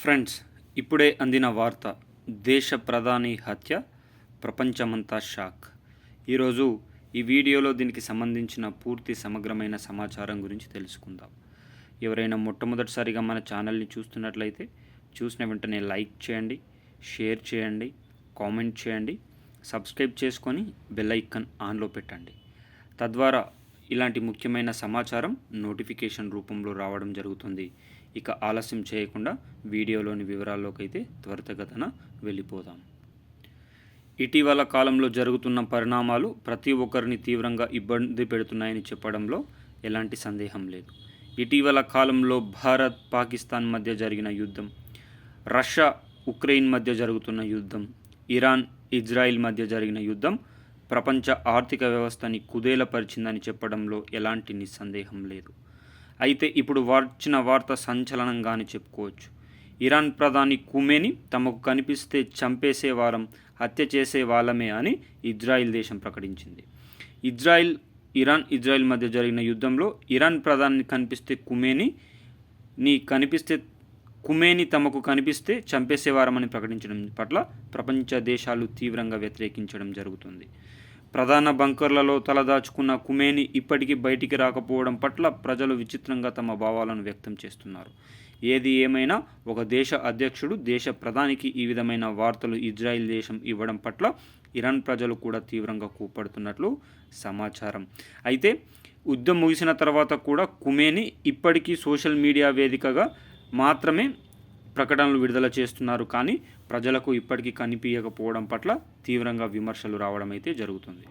Friends ఇప్పుడే అందిన వార్త దేశ ప్రధాని హత్య ప్రపంచమంతా షాక్. ఈరోజు ఈ వీడియోలో దీనికి సంబంధించిన పూర్తి సమగ్రమైన సమాచారం గురించి తెలుసుకుందాం. ఎవరైనా మొట్టమొదటిసారిగా మన ఛానల్ని చూస్తున్నట్లయితే చూసిన వెంటనే లైక్ చేయండి షేర్ చేయండి కామెంట్ చేయండి సబ్స్క్రైబ్ చేసుకొని బెల్ ఐకాన్ ఆన్లో పెట్టండి. తద్వారా ఇలాంటి ముఖ్యమైన సమాచారం నోటిఫికేషన్ రూపంలో రావడం జరుగుతుంది. ఇక ఆలస్యం చేయకుండా వీడియోలోని వివరాల్లోకైతే త్వరితగతన వెళ్ళిపోదాం. ఇటీవల కాలంలో జరుగుతున్న పరిణామాలు ప్రతి ఒక్కరిని తీవ్రంగా ఇబ్బంది పెడుతున్నాయని చెప్పడంలో ఎలాంటి సందేహం లేదు. ఇటీవల కాలంలో భారత్ పాకిస్తాన్ మధ్య జరిగిన యుద్ధం రష్యా ఉక్రెయిన్ మధ్య జరుగుతున్న యుద్ధం ఇరాన్ ఇజ్రాయిల్ మధ్య జరిగిన యుద్ధం ప్రపంచ ఆర్థిక వ్యవస్థని కుదేలపరిచిందని చెప్పడంలో ఎలాంటి నిస్సందేహం లేదు. అయితే ఇప్పుడు వచ్చిన వార్త సంచలనంగానే చెప్పుకోవచ్చు. ఇరాన్ ప్రధాని కుమేని తమకు కనిపిస్తే చంపేసే వారం హత్య చేసే వాళ్ళమే అని ఇజ్రాయిల్ దేశం ప్రకటించింది. ఇజ్రాయిల్ ఇరాన్ ఇజ్రాయిల్ మధ్య జరిగిన యుద్ధంలో ఇరాన్ ప్రధాని కనిపిస్తే కుమేని నీ కనిపిస్తే కుమేని తమకు కనిపిస్తే చంపేసేవారమని ప్రకటించడం పట్ల ప్రపంచ దేశాలు తీవ్రంగా వ్యతిరేకించడం జరుగుతుంది. ప్రధాన బంకర్లలో తలదాచుకున్న కుమేని ఇప్పటికీ బయటికి రాకపోవడం పట్ల ప్రజలు విచిత్రంగా తమ భావాలను వ్యక్తం చేస్తున్నారు. ఏది ఏమైనా ఒక దేశ అధ్యక్షుడు దేశ ప్రధానికి ఈ విధమైన వార్తలు ఇజ్రాయిల్ దేశం ఇవ్వడం పట్ల ఇరాన్ ప్రజలు కూడా తీవ్రంగా కూపడుతున్నట్లు సమాచారం. అయితే యుద్ధం ముగిసిన తర్వాత కూడా కుమేని ఇప్పటికీ సోషల్ మీడియా వేదికగా మాత్రమే ప్రకటనలు విడుదల చేస్తున్నారు. కానీ ప్రజలకు ఇప్పటికీ కనిపించకపోవడం పట్ల తీవ్రంగా విమర్శలు రావడం అయితే జరుగుతుంది.